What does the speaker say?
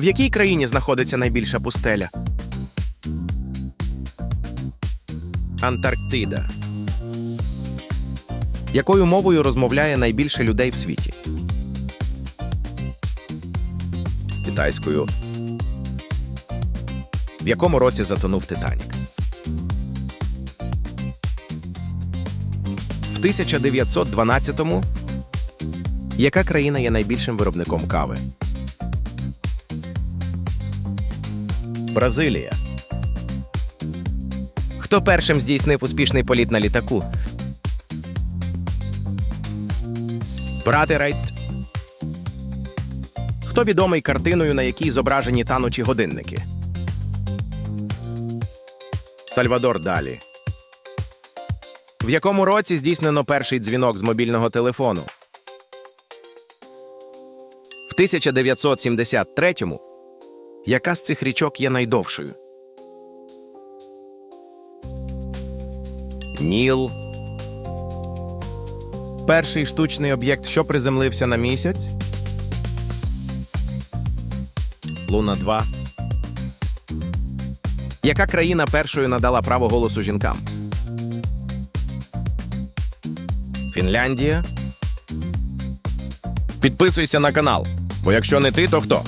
В якій країні знаходиться найбільша пустеля? Антарктида. Якою мовою розмовляє найбільше людей в світі? Китайською. В якому році затонув Титанік? В 1912-му яка країна є найбільшим виробником кави? Бразилія. Хто першим здійснив успішний політ на літаку? Брати Райт. Хто відомий картиною, на якій зображені танучі годинники? Сальвадор Далі. В якому році здійснено перший дзвінок з мобільного телефону? В 1973-му яка з цих річок є найдовшою? Ніл. Перший штучний об'єкт, що приземлився на місяць? Луна 2. Яка країна першою надала право голосу жінкам? Фінляндія. Підписуйся на канал, бо якщо не ти, то хто?